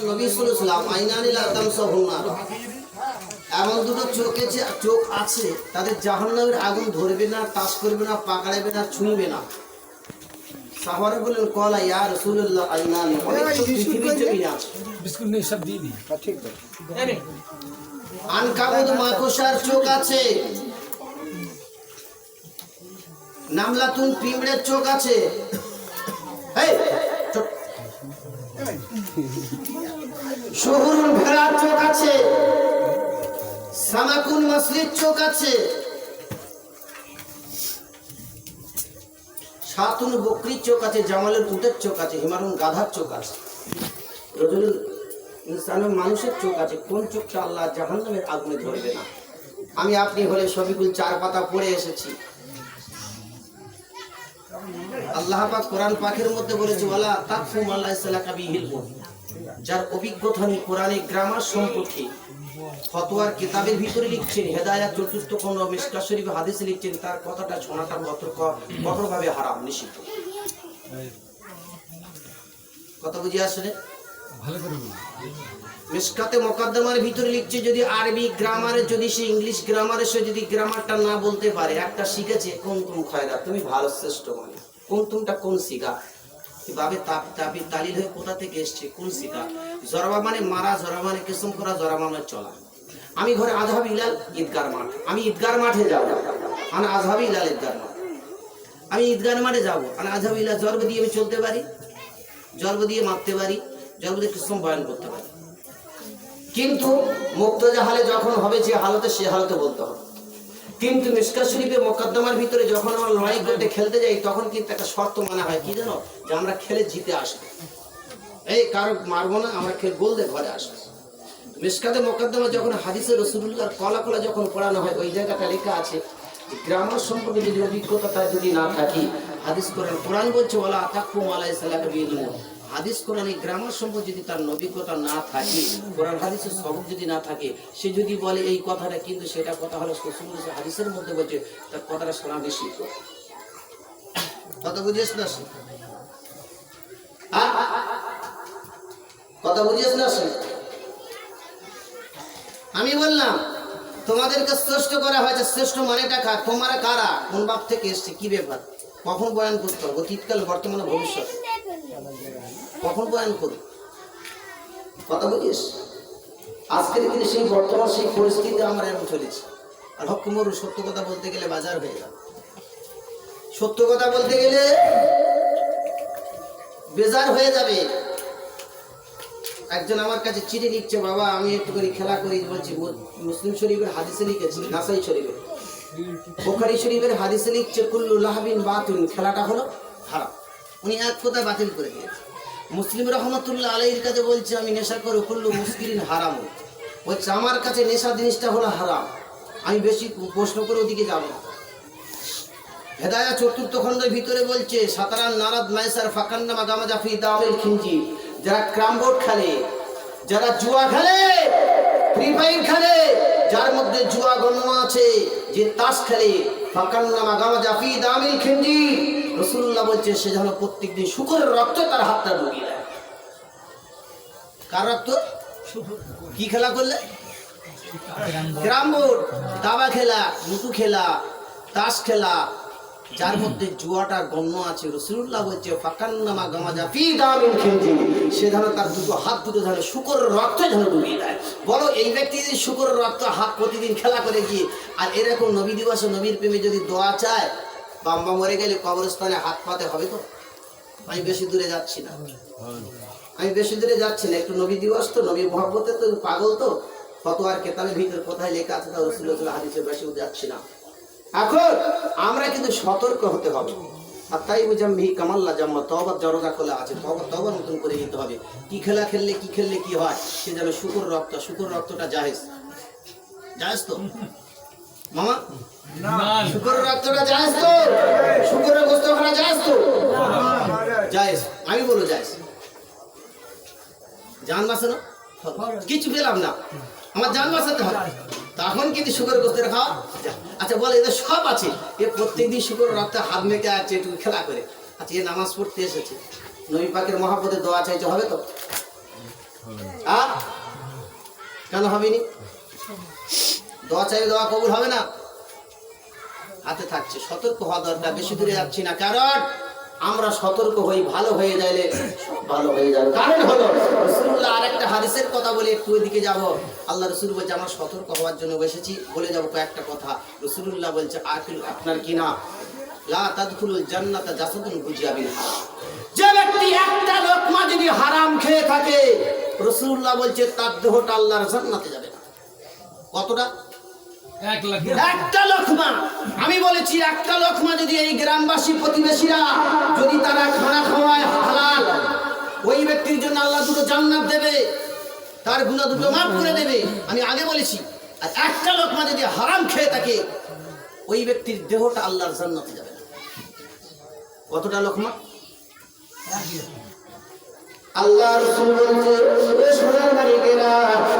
নবী সাল্লাম আইনানিল এমন দুটো চোখে যে চোখ আছে তাদের জাহান্নামের আগুন ধরবে না তাস করবে না পাকড়াবে না ছুঁবে না। সাহারে বললেন কলা ইয়া রসুল্লাহ আইনান হ্যাঁ, মাকসার চোখ আছে। নামলাতুন পিমড়ের চোখ আছে। এই চুপ। ভেড়ার চোখ আছে, সামাকুন মাসলির চোখ আছে। সাতুন বকরির চোখ আছে, জামালের উটের চোখ আছে, হিমারুন গাধার চোখ আছে। রজুল ইনসানের মানুষের চোখ আছে, কোন চোখটা আল্লাহ জাহান্নামের আগুনে ধরবে না? আমি আপনি হলে সবিকুল চার পাতা পড়ে এসেছি। আল্লাহ পাক কোরআন পাকের মধ্যে বলেছে ওয়ালা তাকফুম আল্লাহ সালাকা বিহিল যার অভিজ্ঞতা নেই কোরআনে গ্রামার সম্পর্কে। ফতোয়ার কিতাবের ভিতরে লিখছেন হেদায়া চতুর্থ খণ্ড মিসকা শরীফ হাদিসে লিখছেন তার কথাটা শোনাটা কঠোরভাবে হারাম নিষিদ্ধ। কথা বুঝে আসলে মিসকাতে মোকদ্দমার ভিতরে লিখছে যদি আরবি গ্রামারে যদি সে ইংলিশ গ্রামারে সে যদি গ্রামারটা না বলতে পারে একটা শিখেছে কোন কোন খয়রা তুমি ভালো শ্রেষ্ঠ মানে কোন তুমটা কোন বাবে তাপ, তাপি তালিল হয়ে কোথা থেকে এসছে? কোন শিখা? জরাবা মানে মারা জরা মানে কেসম করা জরা মানে চলা। আমি ঘরে আজহাব ইলাল ঈদগার মাঠ। আমি ঈদগার মাঠে যাব। মানে আজহাব ইলাল ঈদগার মাঠ। আমি ঈদগার মাঠে যাব। মানে আজহাব ইলাল জর্ব দিয়ে আমি চলতে পারি? জর্ব দিয়ে মারতে পারি? জর্ব দিয়ে কিসম বয়ান করতে পারি। কিন্তু মুক্ত জাহালে যখন হবে যে হালতে, সে হালতে বলতে হবে। কিন্তু মিসকা শরীফে মোকদ্দমার ভিতরে যখন আমরা লড়াই করতে খেলতে যাই, তখন কিন্তু একটা শর্ত মানা হয়, কি জানো? যে আমরা খেলে জিতে আসব। এই কারও মারবো না, আমরা খেলে গোল দিয়ে ঘরে আসব। মিসকাতে মোকদ্দমা যখন হাদিসে রসুল্লাহর কলা কলা যখন পড়ানো হয়, ওই জায়গাটা লেখা আছে গ্রামার সম্পর্কে যদি অভিজ্ঞতা যদি না থাকি, হাদিস কোরআন কোরআন বলছে ওলা আতাকুম আলাই সালাকা বিল হাদিস কোরআন এই গ্রামার সম্পর্কে যদি তার অভিজ্ঞতা না থাকে, কোরআন হাদিসের সবক যদি না থাকে, সে যদি বলে এই কথাটা কিন্তু সেটা কথা হলো রসুল হাদিসের মধ্যে বলছে, তার কথাটা শোনা বেশি। কথা বুঝিস না? কথা বুঝিস না আমি বললাম, তোমাদেরকে শ্রেষ্ঠ করা হয়েছে, শ্রেষ্ঠ মানেটা কার? তোমরা কারা? কোন বাপ থেকে এসছে? কি ব্যাপার? কখন বয়ান করতে হবে? অতীতকাল বর্তমানে ভবিষ্যৎ। কখন বয়ান করবে? কথা বুঝিস আজকের দিনে সেই বর্তমান সেই পরিস্থিতি আমরা এখন চলেছি। আর হকুমরু সত্য কথা বলতে গেলে বাজার হয়ে যাবে। সত্য কথা বলতে গেলে বেজার হয়ে যাবে। একজন আমার কাছে চিঠি লিখছে, বাবা, আমি একটুখানি খেলা করি। বলছি মুসলিম শরীফের হাদিসে লিখেছি, নাসাই শরীফের। বোখারি শরীফের হাদিসে লিখছে, কুল্লু লাহাবিন বাতুন। খেলাটা হলো হারাম। উনি এক কথা বাতিল করে দিয়েছে মুসলিম রহমতুল্লাহ আলাইহির কাছে বলছে, আমি নেশা করি করল মুসকিরিন হারাম। বলছে, আমার কাছে নেশা জিনিসটা হলো হারাম। আমি বেশি প্রশ্ন করে ওদিকে যাব না। হেদায়া চতুর্থ খণ্ডের ভিতরে বলছে, সাতারান নারাদ মাইসার ফাকান্নামা গামা জাফি দাওয়েল খিঞ্জি যারা ক্রাম বোর্ড খেলে, যারা জুয়া খেলে, ফ্রি ফায়ার খেলে, যার মধ্যে জুয়া গণ্য আছে, যে তাস খেলে ফাকান্নামা গামা জাফি দামিল খিঞ্জি রসুল্লাহ বলছে, সে যেন প্রত্যেক দিন শুকরের রক্ত তার হাতটা ঢুকিয়ে দেয়। কার রক্ত? কি খেলা করলে? গ্রাম বোর্ড দাবা খেলা লুটু খেলা, তাস খেলা। যার মধ্যে জুয়াটা গণ্য আছে রসুল্লাহ বলছে, ফাকান্নামা গামাজা ফি দামিন খেলছে সে ধরো তার দুটো হাত দুটো যেন শুকর রক্ত যেন ডুবিয়ে দেয়। বলো, এই ব্যক্তি যদি শুকর রক্ত হাত প্রতিদিন খেলা করে গিয়ে আর এরকম নবী দিবসে নবীর প্রেমে যদি দোয়া চায় বাম্বা মরে গেলে কবরস্থানে হাত পাতে হবে তো? আমি বেশি দূরে যাচ্ছি না। আমি বেশি দূরে যাচ্ছি না। একটু নবী দিবস তো, নবী মহব্বতে তো, পাগল তো। কত আর কেতাবের ভিতর কোথায় লেখা আছে তা রসুল্লাহ হাদিসের বেশি যাচ্ছি না। এখন আমরা কিন্তু সতর্ক হতে হবে। আর তাই বুঝাম মিহি কামাল্লা জাম্মা তবার জরজা খোলা আছে। তবা তবার নতুন করে নিতে হবে। কি খেলা খেললে, কি খেললে কি হয়? সে যেন শুকুর রক্ত, শুকুর রক্তটা জাহেজ। জাহেজ তো? মামা? শুকুর রক্তটা জাহেজ তো। শুকুরের গোস্ত খানা জাহেজ তো। জায়েজ আমি বলব জায়েজ জান না? কিছু পেলাম না। আমার জান বাঁচাতে হবে। তখন কিন্তু শুকর গোস্তের খাওয়া আচ্ছা বলে এদের সব আছে? এ প্রত্যেকদিন শুকর রক্তে হাত মেখে আছে একটু খেলা করে। আচ্ছা এ নামাজ পড়তে এসেছে। নবী পাকের মহাপদে দোয়া চাইতে হবে তো? আর? কেন হবেনি? দোয়া চাইলে দোয়া কবুল হবে না। হাতে থাকছে, সতর্ক হওয়া দরকার, বেশি দূরে যাচ্ছি না। কারণ আমরা সতর্ক হই, ভালো হয়ে যাইলে ভালো হয়ে যাবে। কারণ হলো রসুল্লাহ আরেকটা হাদিসের কথা বলে একটু ওইদিকে যাব। আল্লাহ রসুল বলছে, আমরা সতর্ক হওয়ার জন্য বসেছি। বলে যাব কয়েকটা কথা। রসুল্লাহ বলছে আকিল আপনার কি না? লা একটা যদি হারাম খেয়ে থাকে বলছে, তার দেহটা যাবে না। কতটা? একটা লক্ষ্মা। আমি বলেছি একটা লক্ষ্মা যদি এই গ্রামবাসী প্রতিবেশীরা যদি তারা খানা খাওয়ায় হালাল ওই ব্যক্তির জন্য আল্লাহ দুটো জান্নাত দেবে তার গুণা দুটো মাফ করে দেবে। আমি আগে বলেছি আর একটা লোকমা যদি হারাম খেয়ে থাকে ওই ব্যক্তির দেহটা আল্লাহর জান্নাতে যাবে কতটা লোকমা আল্লাহ রাসূল বলছে এ সোনার মালিকেরা,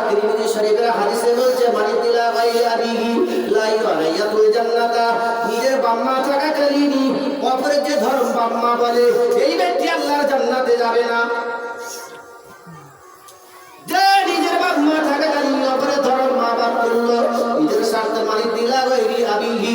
তিরমিজি শরীফের হাদিসে বলছে মালিক দিলা ভাই আবিহি লা ইউরাইয়াতুল জান্নাতা। নিজের বাম্মা থাকাকালীনই অপরের যে ধর্ম বাম্মা বলে, এই ব্যক্তি আল্লাহর জান্নাতে যাবে না। যে নিজের বাপ মা থাকাকালীন অপরের ধর্ম মা বাপ করল, নিজের স্বার্থে মালিক দিলা গৈরি আবিহি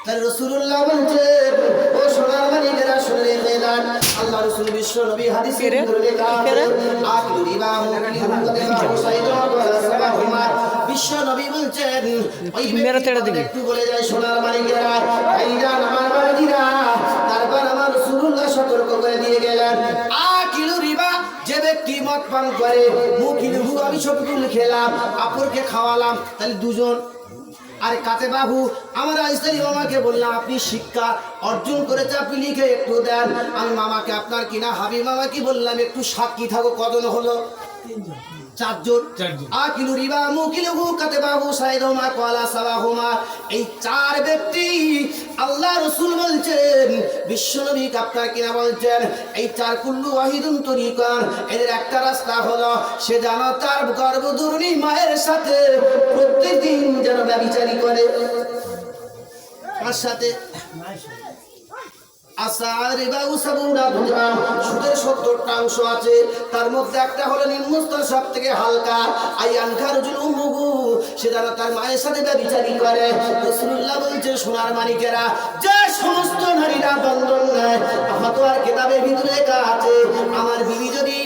রসুল্লাহ বলছে ও সোনার মানিকেরা শুনে রেখে আল্লাহ রসুল বিশ্ব নবী হাদিসে লেখা আছে রিবা মুকিলু হুকাতে বা হুসাইদ ওয়া বিশ্ব নবী বলছেন ওই মেরে তেড়ে দিবি। একটু বলে যায় সোনার মানিকেরা এইরা আমার বাড়িরা তারপর আমার রসুল্লাহ সতর্ক করে দিয়ে গেলেন। আকিলু রিবা যে ব্যক্তি মদ পান করে আমি সবগুলো খেলাম আপুরকে খাওয়ালাম তাহলে দুজন আর কাতে বাবু, আমার আইসারি মামাকে বললাম, আপনি শিক্ষা অর্জন করেছে, আপনি লিখে একটু দেন। আমি মামাকে, আপনার কিনা হাবি মামাকে বললাম, একটু সাক্ষী থাকো কজন হলো? চারজন চারজন। আকিলু রিবা মুকিলু কাতে বাবু সাইদমা কলা সাবাহুমা। এই চার ব্যক্তি আল্লাহ রসুল বলছেন বিশ্বনবী আপনার কিনা বলছেন এই চার কুল্লু ওয়াহিদুন তরিকান এদের একটা রাস্তা হলো সে যেন তার গর্ভদূরণী মায়ের সাথে প্রত্যেকদিন যেন ব্যবিচারী করে। তার সাথে আসার রিবা উসাবুনা ধুরা সুদের সত্তরটা অংশ আছে। তার মধ্যে একটা হলো নিম্নস্তর সব থেকে হালকা আই আনখার জুলুমুগু সে যারা তার মায়ের সাথে ব্যবিচারী করে। রসুল্লাহ বলছে সোনার মানিকেরা যে সমস্ত নারীরা বন্ধন নেয় ফতোয়ার কেতাবের ভিতরে আছে, আমার বিবি যদি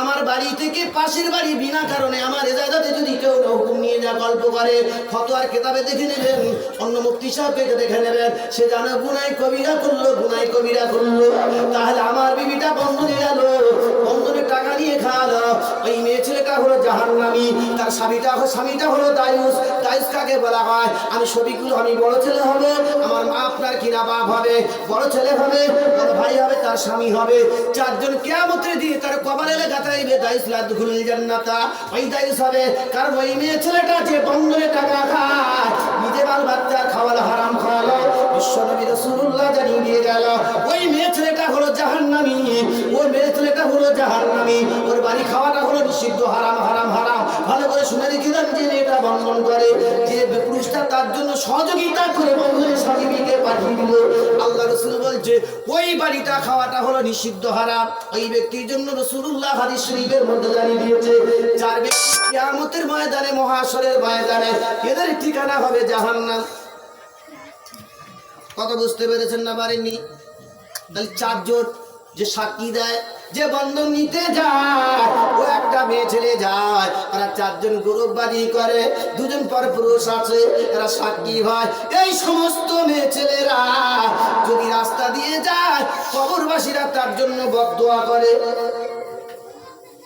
আমার বাড়ি থেকে পাশের বাড়ি বিনা কারণে আমার এজাজতে যদি কেউ হুকুম নিয়ে যা গল্প করে, ফতোয়ার কেতাবে দেখে নেবেন, অন্য মুক্তি সাহেবকে দেখে নেবেন, সে জানে গুনাই কবিরা করল গুনাই কবিরা করল, তাহলে আমার বিবিটা বন্ধনে গেল। নিয়ে খাওয়ালো ওই মেয়ে ছেলেটা হলো জাহান্নামি। তার স্বামীটা স্বামীটা হলো দায়ুস। দায়ুস কাকে বলা হয়, আমি ছবিগুলো আমি বড় ছেলে হবে, আমার মা আপনার কিনা বাপ হবে, বড় ছেলে হবে, বড় ভাই হবে, তার স্বামী হবে। চারজন কেয়ামতের দিয়ে তার কপালে লেখা থাকবে দায়ুস লাদখুল জান্নাতা। ওই দায়ুস হবে। কারণ ওই মেয়ে ছেলেটা যে বন্ধনে টাকা খায়, নিজে বাল বাচ্চা খাওয়ালো, হারাম খাওয়ালো, বিশ্বনবী রাসূলুল্লাহ জানিয়ে দিয়ে গেল, ওই মেয়ে ছেলেটা হলো জাহান্নামী, ওই মেয়ে ছেলেটা হলো জাহান্নামী। ওর বাড়ি খাওয়াটা হলো নিষিদ্ধ, হারাম হারাম হারাম। ভালো করে শুনে রেখেছিলাম যে এটা বন্ধন করে যে পুরুষটা তার জন্য সহযোগিতা করে বন্ধনের স্বামীকে পাঠিয়ে দিল। আল্লাহ রসুল বলছে, ওই বাড়িটা খাওয়াটা হলো নিষিদ্ধ, হারাম। ওই ব্যক্তির জন্য রসুল্লাহ হাদিস শরীফের মধ্যে জানিয়ে দিয়েছে, চার ব্যক্তি কিয়ামতের ময়দানে মহাসরের ময়দানে এদের ঠিকানা হবে জাহান্নাম। কত বুঝতে পেরেছেন না পারেননি? তাহলে চারজন যে সাক্ষী দেয়, যে বন্ধন নিতে যায়, ও একটা মেয়ে ছেলে যায়। ওরা চারজন গৌরববাদী করে, দুজন পর পুরুষ আছে এরা সাক্ষী হয়। এই সমস্ত মেয়ে ছেলেরা যদি রাস্তা দিয়ে যায়, কবরবাসীরা তার জন্য বদোয়া করে।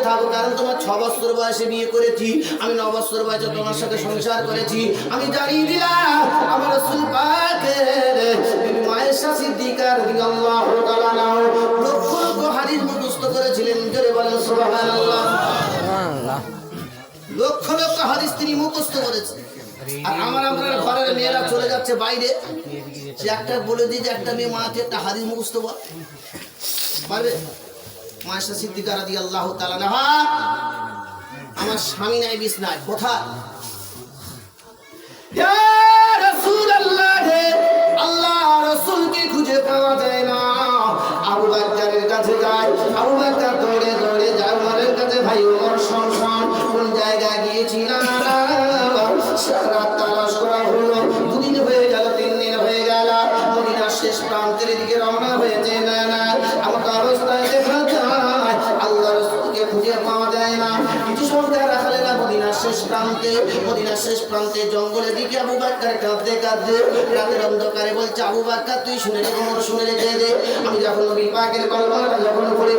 ভিতরে কারণ তোমার ছ বছর বয়সে বিয়ে করেছি আমি ন বছর বয়সে তোমার সাথে সংসার করেছি। আমি জানিয়ে দিলাম আমার রসুল পাকের মায়েশা সিদ্দিকার লক্ষ লক্ষ হাদিস মুখস্থ করেছিলেন জোরে বলেন সুবহানাল্লাহ। লক্ষ লক্ষ হাদিস তিনি মুখস্থ করেছেন। আর আমার আপনার ঘরের মেয়েরা চলে যাচ্ছে বাইরে। সে একটা বলে দিয়ে যে একটা মেয়ে মাকে একটা হাদিস মুখস্থ বল পারবে? মায়েশা সিদ্দিকা রাদি আল্লাহ তালা আমার স্বামী নাই, বিষ নাই, কোথায়? আল্লাহ রসুলকে খুঁজে পাওয়া যায় না। আবু বাক্কারের কাছে যায় আবু বাক্কার দৌড়ে দৌড়ে যায় উমরের কাছে ভাই উমর সংসার কোন জায়গায় গিয়েছি না সারা শেষ জঙ্গলে দিকে আবু বাক্কার কাঁদতে কাঁদতে রাতের অন্ধকারে বলছে, আবু বাক্কার তুই শুনে রে কোমর শুনে রে দে আমি যখন নবী পাকের কলমাটা যখন পড়ে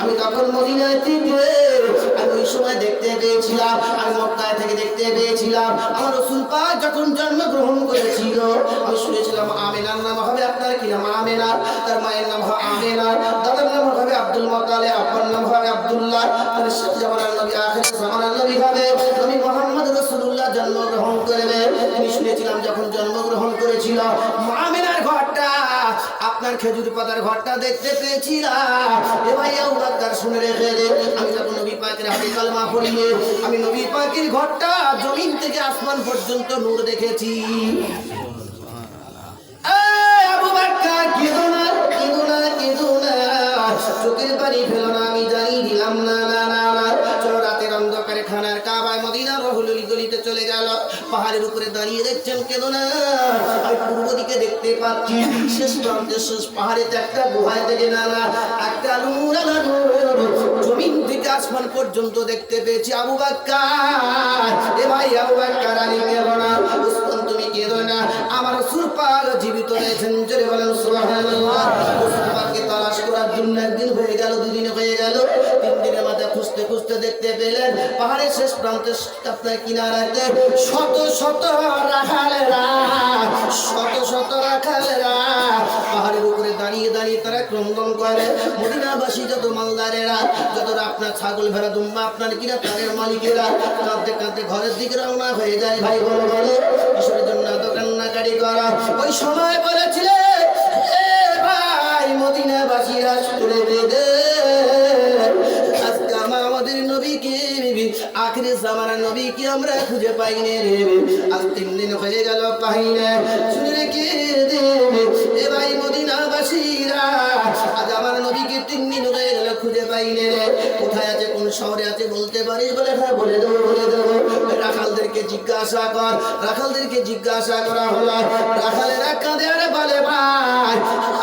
আমি তখন মদিনায় ওই সময় দেখতে পেয়েছিলাম আমি মক্কায় থেকে দেখতে পেয়েছিলাম। আমার রসুল পাক যখন জন্মগ্রহণ করেছিল, আমি শুনেছিলাম আমেনার নাম হবে আপনার কি নাম? আমেনা তার মায়ের নাম হবে আমেনা দাদার নাম হবে আব্দুল মতালে আব্বার নাম হবে আব্দুল্লাহ। তার শেষ জামানার নবী আখির জামানার নবী হবে। নবী মোহাম্মদ রসুল্লাহ জন্মগ্রহণ করবে। আমি শুনেছিলাম যখন জন্মগ্রহণ করেছিল আমেনার আপনার খেজুর পাতার ঘরটা দেখতে পেয়েছিলাম। আমি নবী পাকের ঘরটা জমিন থেকে আসমান পর্যন্ত নূর দেখেছি। চোখের পানি ফেলো না, আমি জানি দিলাম না। পাহাড়ের উপরে দাঁড়িয়ে দেখছেন কেঁদো না পূর্ব দিকে দেখতে পাচ্ছি। শেষ প্রান্তে, শেষ পাহাড়েতে একটা গুহায় থেকে না না একটা জমিন থেকে আসমান পর্যন্ত দেখতে পেয়েছি আবু বাক্কার। এ ভাই আবু বাক্কার আমি কেঁদো না? উসমান, তুমি কেঁদো না? আমার সুরপাল জীবিত রয়েছেন। জোরে বলেন তালাশ করার জন্য খুঁজতে দেখতে পেলেন, পাহাড়ের শেষ প্রান্তে আপনার কিনারাতে শত শত রাখালেরা, শত শত রাখালেরা পাহাড়ের উপরে দাঁড়িয়ে দাঁড়িয়ে তারা ক্রন্দন করে। মদিনাবাসী যত মালদারেরা যত আপনার ছাগল ভেড়া দুম্বা আপনার কিনা তাদের মালিকেরা কাঁদতে কাঁদতে ঘরের দিকে রওনা হয়ে যায়। ভাই, বলো বলো ঈশ্বরের জন্য এত কান্নাকাটি করা। ওই সময় বলেছিলে, এ ভাই, মদিনাবাসীরা শুনে বেদে আখরি জামানা নবীকে আমরা খুঁজে পাইনি রে? আজ তিন দিন হয়ে গেল পাই না শুনে রেখে দে। এ ভাই মদিনাবাসীরা, আজ আমার নবীকে তিন দিন হয়ে খুঁজে পাইনি রে। কোথায় আছে, কোন শহরে আছে, বলতে পারিস বলে হ্যাঁ বলে দেবো বলে দেবো। রাখালদেরকে জিজ্ঞাসা কর, রাখালদেরকে জিজ্ঞাসা করা হলো। রাখালেরা কাঁদে আরে বলে, ভাই,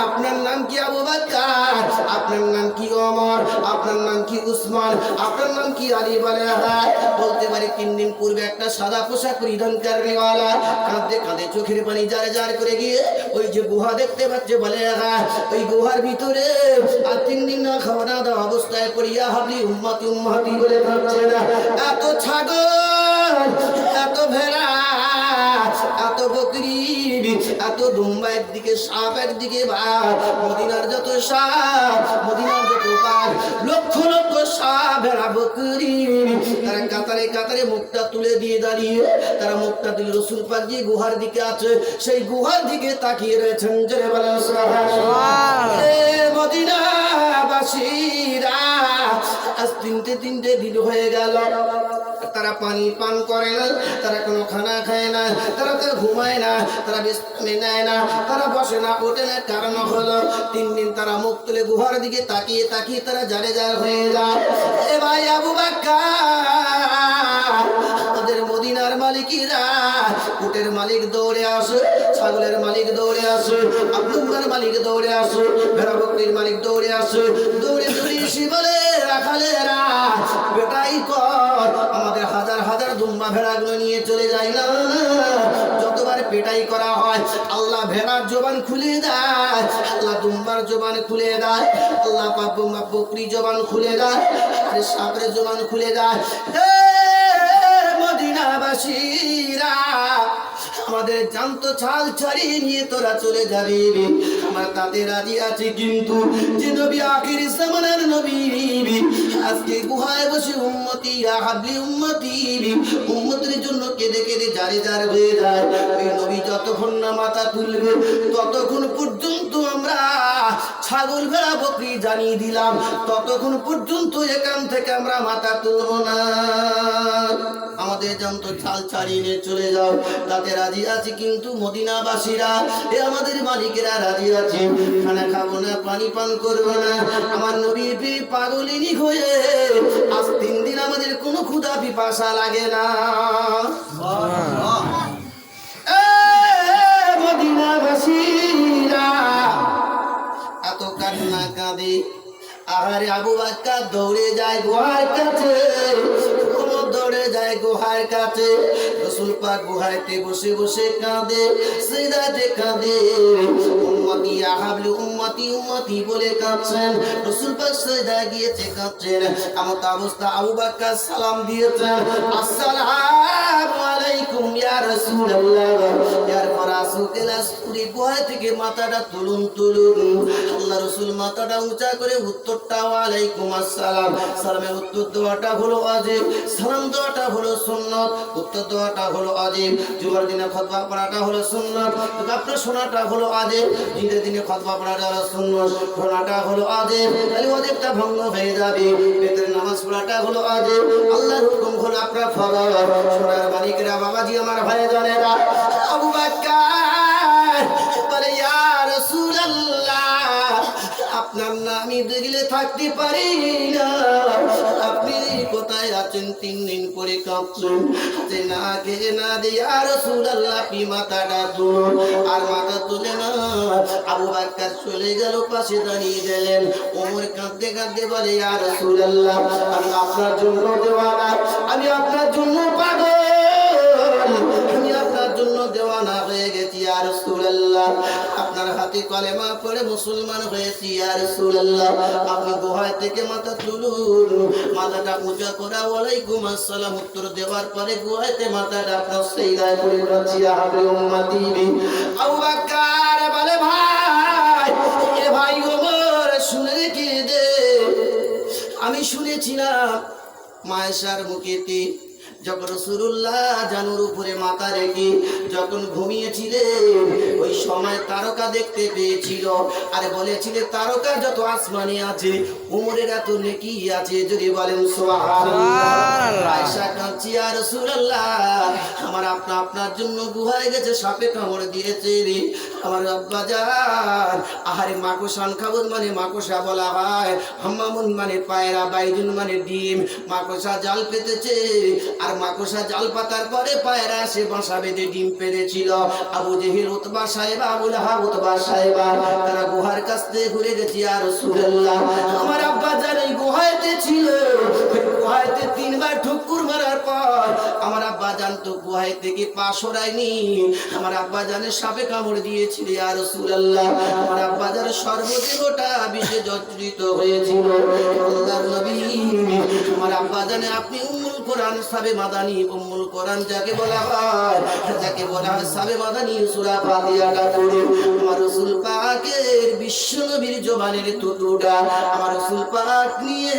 আপনার নাম কি আবু বাক্কার? আপনার নাম কি ওমর? আপনার নাম কি উসমান? আপনার নাম কি আলী বলে হ্যাঁ বলতে পারি তিন দিন পূর্বে একটা সাদা পোশাক পরিধান কারণেওয়ালা। কাঁদতে কাঁদে চোখের পানি জারে জার করে গিয়ে ওই যে গুহা দেখতে পাচ্ছে বলে হ্যাঁ ওই গুহার ভিতরে আর তিন দিন না খাওয়া না দাওয়া অবস্থায় পড়িয়া হাবলি উম্মাতি উম্মাতি বলে ভাবছে না এত ছাগল! এত ভেড়া এত বকরি এত দুম্বা একদিকে সাপ একদিকে বাঘ মদিনার যত সাপ মদিনার যত বাঘ লক্ষ লক্ষ সাপ ভেড়া বকরি। তারা কাতারে কাতারে মুখটা তুলে দিয়ে দাঁড়িয়ে তারা মুখটা তুলে রসুল পাক যে গুহার দিকে আছে সেই গুহার দিকে তাকিয়ে রয়েছেন জোরে সুবহানাল্লাহ। মদিনাবাসীরা আজ তিনটে তিনটে দিন হয়ে গেল। তারা পানি পান করে না, তারা কোনো খানা খায় না, তারা তো ঘুমায় না, তারা বিশ্রামে নেয় না, তারা বসে না, ওঠে না। কারণ হলো, তিন দিন তারা মুখ তুলে গুহার দিকে তাকিয়ে তাকিয়ে তারা জারে জার হয়ে যায়। এ ভাই আবু বাক্কা ওদের মদিনার মালিকিরা, উটের মালিক দৌড়ে আসে, ছাগলের মালিক দৌড়ে আসে, আব্দুল্লার মালিক দৌড়ে আসে, ভেড়া বকরির মালিক দৌড়ে আসে, দৌড়ে দৌড়ে এসে বলে রাখালেরা, বেটাই কর। দুম্বা ভেড়াগুলো নিয়ে চলে যায় না। যতবার পেটাই করা হয়, আল্লাহ ভেড়ার জবান খুলে দেয়। আল্লাহ দুম্বার জবান খুলে দেয়। আল্লাহ পাপ বকরি জবান খুলে দেয়। আরে সাপের জবান খুলে দেয়। মদিনাবাসীরা আমাদের জান্ত ছাল ছাড়িয়ে নিয়ে তোরা চলে যাবি আমরা তাতে রাজি আছে কিন্তু যে নবী আখির জামানার নবী। আজকে গুহায় বসে উম্মতি হাবলি উম্মতি। উম্মতের জন্য কেঁদে কেঁদে জারে জার হয়ে যায়। ওই নবী যতক্ষণ না মাথা তুলবে, ততক্ষণ পর্যন্ত আমরা ছাগল ভেড়া বকরি জানিয়ে দিলাম। ততক্ষণ পর্যন্ত এখান থেকে আমরা মাথা তুলব না। আমাদের যন্ত্র ছাল ছাড়িয়ে নিয়ে চলে যাও। তাতে রাজি আছি কিন্তু মদিনাবাসীরা। এ আমাদের মালিকেরা রাজি আছে। খানা খাব না, পানি পান করব না। আমার পীর পাগলিনী হয়ে আজ তিন দিন আমাদের কোনো ক্ষুধা পিপাসা লাগে না। মদিনাবাসীরা, এত কাঁদে। আহারে আবু বাক্কা দৌড়ে যায় গুহার কাছে। গুহার কাছে রসুল গুহাতে বসে বসে কাঁদে সিদাতে কাঁদে। উম্মতি আহাবলি উম্মতি উম্মতি বলে কাঁদছেন। রসুল সিদা গিয়েছে কাঁদছেন। অবস্থা আবু বাক্কা সালাম দিয়েছেন। আসসালামু আলাইকুম ইয়া রাসূলুল্লাহ। আসুকেল আসুরি গুহা থেকে মাথাটা তুলুন তুলুন। আল্লাহ রসুল মাথাটা উঁচা করে উত্তরটা ওয়ালাইকুম আসসালাম। সালামের উত্তর দেওয়াটা হলো আজীব সালাম দেওয়াটা হলো সুন্নত, উত্তর দেওয়াটা হলো আজীব। জুমার দিনে খতবা পড়াটা হলো সুন্নত আপনার শোনাটা হলো আজীব। ঈদের দিনে খতবা পড়াটা হলো সুন্নত, শোনাটা হলো আজীব। তাহলে অজীবটা ভঙ্গ হয়ে যাবে। বেতের নামাজ পড়াটা হলো আজীব। আল্লাহর হুকুম হলো আপনার ফরজ। সোনার মালিকরা, বাবাজি, আমার ভাই জানেরা আবু বাক্কার নামই দেখলে থাকতে পারি না। আপনি কোথায় আছেন? তিন দিন পরে কাঁপছেন যে না খেয়ে না দিয়ে আর সুলাল্লাহ আপনি মাথাটা তুলুন আর মাথা তুলে না, আবু বাক্কার চলে গেল, পাশে দাঁড়িয়ে গেলেন। ওমর কাঁদতে কাঁদতে বলে আর সুলাল্লাহ আমি আপনার জন্য দেওয়ানা, আমি আপনার জন্য পাগল। আমি আপনার জন্য দেওয়ানা হয়ে গেছি আর আপনার হাতে কলেমা পড়ে মুসলমান হয়েছি আপনি থেকে মাথা তুলুন। মাথাটা উঁচা করা উত্তর দেওয়ার পরে মাথাটা আপনার পড়ে আমি শুনেছিলাম মায়েশার মুখেতে যখন রসুল্লাহ জানুর উপরে মাথা রেখে যখন ঘুমিয়েছিলেন ওই সময় তারকা দেখতে পেয়েছিল। আর বলেছিলে, তারকা যত আসমানে আছে উমরের এত নেকি আছে যদি বলেন আমার আপনা আপনার জন্য গুহায় গেছে সাপে কামড় দিয়েছে রে। আমার আব্বা যান আহারে মানে মাকসা বলা হয় হাম্মামুন মানে পায়রা বাইজুন মানে ডিম। মাকসা জাল পেতেছে আর মাকসা জাল পাতার পরে পায়রা সে বাসা বেঁধে ডিম পেরেছিল। আবু জেহিল উতবা সাহেবা আবুল হা উতবা সাহেবা তারা গুহার কাছ থেকে ঘুরে গেছি আর রসুল্লাহ আমার আব্বা যার এই গুহায়তে ছিল ওই গুহায়তে তিনবার পর আমার আব্বা জান গুহায় থেকে পা সরায়নি। আমার আব্বা জানের সাপে কামড় দিয়েছিল আর রসুল্লাহ আমার আব্বা জানের সর্বদেহটা বিষে জর্জরিত হয়েছিল। আমার আব্বা জানে আপনি উম্মুল কোরআন, সাবে মাদানি, উম্মুল কোরআন যাকে বলা হয়, যাকে বলা হয় সাবে মাদানি, সূরা ফাতিহাটা পড়ে। আমার রাসূল পাকের বিশ্ব নবীর জবানের তুতুটা, আমার রাসূল পাক নিয়ে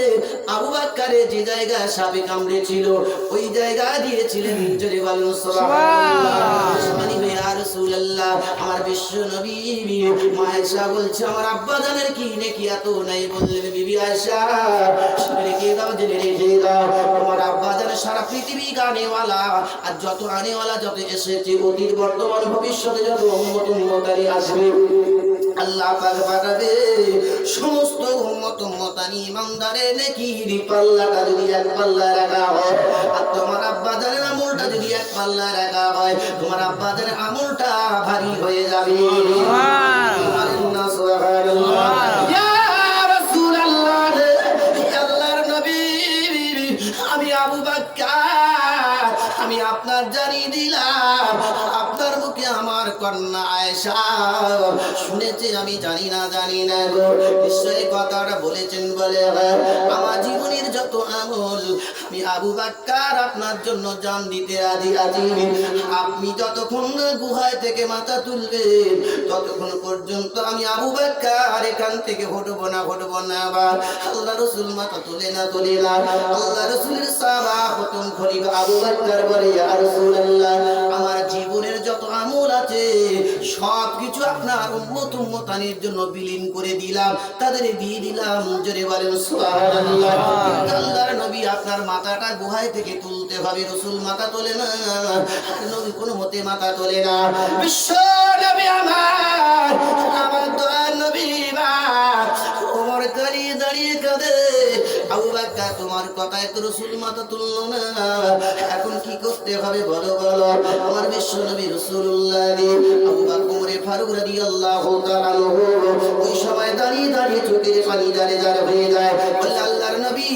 আবু বাক্কারে যে জায়গা সাবে কামড়েছিল ওই জায়গা দিয়েছিলেন বলেন মানে আমার বিশ্ব নবী মায়েশা বলছে আমার আব্বা জানের কি নাকি এত নাই? বললেন বিবি আয়েশা শুনে রেখে দাও জেনে রেখে দাও। তোমার আব্বা জানে সারা পৃথিবী গানেওয়ালা আর যত আনেওয়ালা যত এসেছে অতীত বর্তমান ভবিষ্যতে যত উম্মত উম্মতারি আসবে। আল্লাহ পাক বাড়াবে সমস্ত উম্মত উম্মতানি ইমানদারে নাকি পাল্লাটা যদি এক পাল্লা রাখা হয় তোমার আব্বাদের আমলটা যদি এক পাল্লা রাখা হয় তোমার আব্বাদের আমলটা ভারী হয়ে যাবে। আমি আপনার জানিয়ে দিলাম আপনার মুখে আমার কন্যা আয়েশা শুনেছে আমি, জানি না জানি না গো। নিশ্চয়ই কথাটা বলেছেন বলে, আমার জীবনের যত আমল, আমি আবু বাক্কার আপনার জন্য জান দিতে রাজি রাজি আপনি যতক্ষণ গুহায় থেকে মাথা তুলবেন, ততক্ষণ পর্যন্ত আমি আবু বাক্কার এখান থেকে হটবো না হটবো না আবার। আল্লাহ রসুল মাথা তুলে না তুলে না, আল্লাহ রসুলের সাবা প্রথম খরিব আবু বাক্কার বলে রাসূলুল্লাহ, আমার জীবনের যত আমল আছে সব কিছু আপনার উন্মত উন্মতানির জন্য বিলীন করে দিলাম। তাদের দিয়ে দিলাম, জোরে বলেন নবী আপনার মাথাটা গুহায় থেকে তুলতে হবে, রসুল মাথা তোলে না। নবী কোনো মতে মাথা তোলে না। বিশ্ব নবী আমার আমার দয়ার নবী দাঁড়িয়ে দাঁড়িয়ে কাঁদে। আবু বাক্কা, তোমার কথায় তো রসুল মাথা তুললো না। এখন কি করতে হবে বলো বলো? আমার বিশ্ব নবী রসুল্লাহ আবু বাক্কা ফারুক রাদিয়াল্লাহু আল্লাহ ওই সময় দাঁড়িয়ে দাঁড়িয়ে চোখের পানি দাঁড়িয়ে দাঁড় হয়ে যায়। বললে আল্লাহর নবী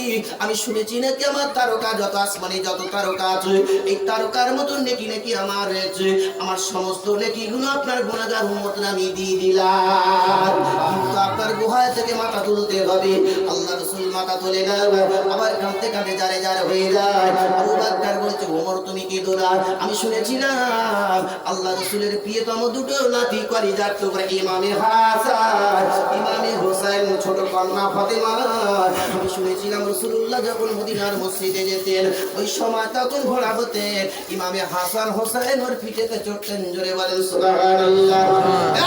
আমি শুনেছি নাকি আমার তারকা যত আসমানে যত তারকা আছে, এই তারকার মতন নেকি নাকি আমার রয়েছে। আমার সমস্ত নেকি গুলো আপনার গুণাগার মতন আমি দিয়ে দিলাম। কিন্তু আপনার গুহায় থেকে মাথা তুলতে হবে। আল্লাহ রসুল মাথা তুলে না আবার কাঁদতে কাঁদতে জারে জারে হয়ে যায়। আবু বাক্কার বলছে ওমর তুমি কি দোলা আমি শুনেছিলাম আল্লাহ রসুলের প্রিয়তম দুটো নাতি করি যার টুকরা ইমামে হাসান ইমামে হোসেন ছোট কন্যা ফাতেমা। আমি শুনেছিলাম রসুল্লাহ যখন মদিনার মসজিদে যেতেন ওই সময় তখন ঘোড়া হতেন। ইমামে হাসান হোসাইন ওর পিঠেতে চড়তেন জোরে বলেন সুবহানাল্লাহ।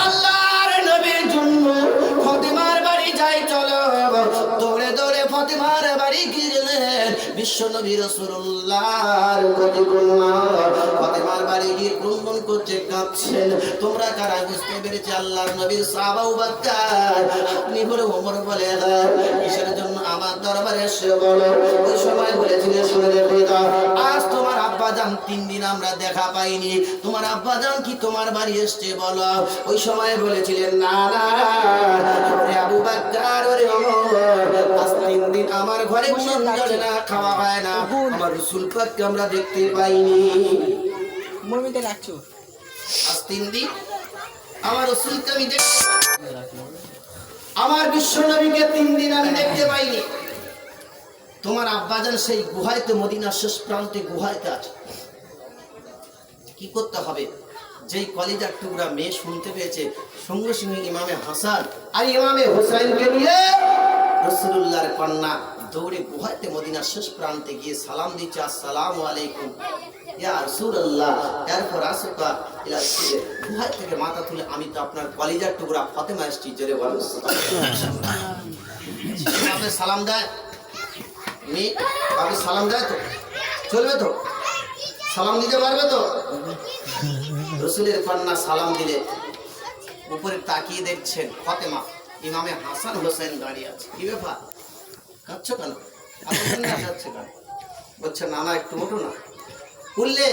আল্লাহর নবীর জন্য ফাতেমার বাড়ি গিরলেন বিশ্ব নবী রসুল্লাহর প্রতি ফাতেমার বাড়ি গিয়ে ক্রন্দন করছে কাঁপছেন। তোমরা কারা বুঝতে পেরেছে আল্লাহর নবীর আপনি বলে ওমর বলে "হ্যাঁ, কিসের জন্য আমার দরবারে এসে বলো? ওই সময় বলেছিলেন শুনে আজ তোমার আব্বা জান তিন দিন আমরা দেখা পাইনি। তোমার আব্বা জান কি তোমার বাড়ি এসছে বলো? ওই সময় বলেছিলেন না না ওরে আবু বাক্কার ওরে আজ তিন দিন আমার ঘরে উনুন না খাওয়া হয় না। আমার রসুল পাককে আমরা দেখতে পাইনি। মমিতে রাখছো আজ তিন দিন আমার রসুলকে আমি দেখ আমার বিশ্ব নবীকে তিন দিন আমি দেখতে পাইনি। তোমার আব্বাজান সেই গুহায়তে মদিনার শেষ প্রান্তে গুহায়তে আছে। কি করতে হবে? যেই কলেজার টুকরা মেয়ে শুনতে পেয়েছে সঙ্গে সঙ্গে ইমামে হাসান আর ইমামে হোসাইনকে নিয়ে রসুল্লাহর কন্যা দৌড়ে গুহায়তে মদিনার শেষ প্রান্তে গিয়ে সালাম দিচ্ছে আসসালামু আলাইকুম। ইয়া রাসূলুল্লাহ এরপর আসুকা ইলা গুহায় থেকে মাথা তুলে আমি তো আপনার কলিজার টুকরা ফাতেমা এসেছি। জোরে বলো। সালাম দেয় সালাম দেয় তো? চলবে তো? সালাম দিতে পারবে তো? রসুলের কন্যা সালাম দিলে উপরে তাকিয়ে দেখছেন ফাতেমা, ইমামে হাসান হোসেন দাঁড়িয়ে আছে। কি ব্যাপার? কাঁদছ কেন? কাঁদছে কেন? বলছে, না না, একটু মোটো না। উঠলে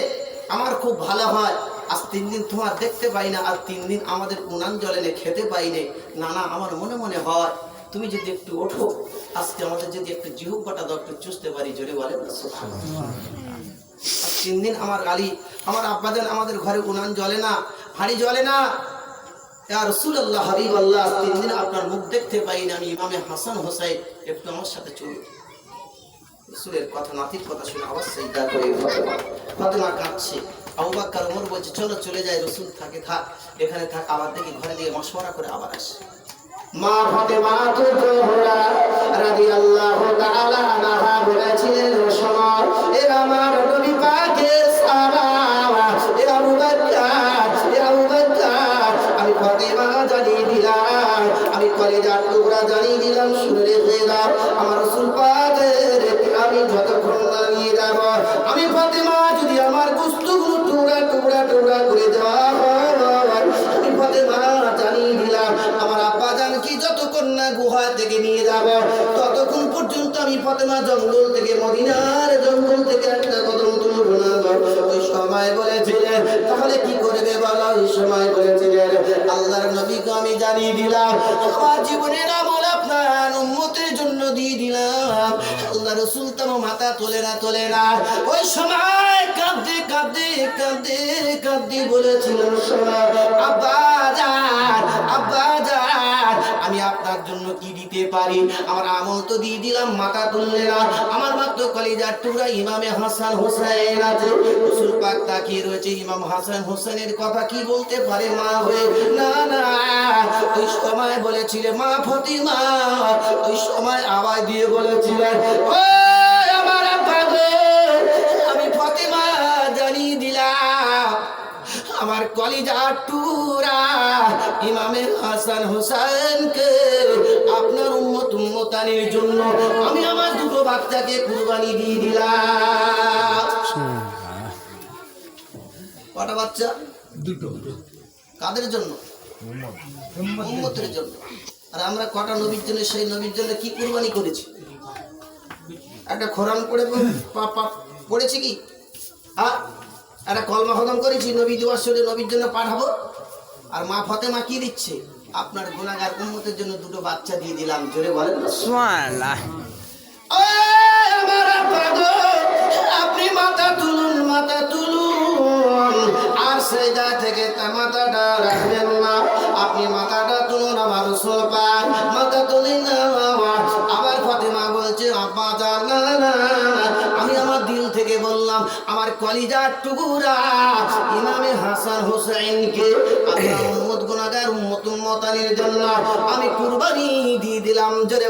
আমার খুব ভালো হয়। আজ তিন দিন তোমার দেখতে পাই না, আর তিন দিন আমাদের উনান জলে খেতে পাই নে। না না, আমার মনে মনে হয়। তুমি যদি একটু ওঠো, আজকে আমাদের যদি একটু জিহুবাটা দাও, একটু চুষতে পারি, জোরে বলে তিন দিন আমার গালি, আমার আব্বাদের আমাদের ঘরে উনান জ্বলে না হাঁড়ি জ্বলে না। আমার সাথে নাতির কথা শুনে আবার চলো চলে যায় রসুল থাকে, থাক। এখানে থাক, আবার দেখি ঘরে দিয়ে মশওয়ারা করে আবার আসে। মা ফাতেমা তো জোহরা রাদিয়াল্লাহু আমার জীবনের আমল উম্মতের জন্য দিয়ে দিলাম। আল্লাহ মাথা তোলে না তোলে না। ওই সময় কাঁদতে কাঁদতে কাঁদতে কাঁদতে বলেছিলেন আব্বা আপনার জন্য কি দিতে পারি? আমার আমল তো দিয়ে দিলাম, মাথা তুললে না। আমার মাত্র কলিজার টুকরা ইমামে হাসান হোসেন আছে। রসুল পাক রয়েছে, ইমাম হাসান হোসেনের কথা কি বলতে পারে মা হয়ে? না না, ওই সময় বলেছিলে, মা ফতিমা। ওই সময় আওয়াজ দিয়ে বলেছিলেন ও আমার কলিজার টুরা ইমামে হাসান হোসেনকে আপনার উম্মত উম্মতানির জন্য আমি আমার দুটো বাচ্চাকে কুরবানি দিয়ে দিলাম। কটা বাচ্চা? দুটো। কাদের জন্য? উম্মতের। জন্য। আর আমরা কটা নবীর জন্য সেই নবীর জন্য কি কুরবানি করেছি? একটা খোরান পড়ে পড়েছি কি? হ্যাঁ? একটা কলমা খতম করেছি নবী দিবস চলে নবীর জন্য পাঠাবো। আর মা ফতেমা কি দিচ্ছে? আপনার গুণাগার উন্মতের জন্য দুটো বাচ্চা দিয়ে দিলাম জোরে বলেন। আপনি মাথা তুলুন মাথা তুলুন। আর সেই যা থেকে তা মাথাটা রাখবেন না। আপনি মাথাটা তুলুন আমার পাক মাথা তুলি না। আমার কলিজার টুকুরা। ইমামে হাসান হোসেনকে জন্য আমি কুরবানি দিয়ে দিলাম। জোরে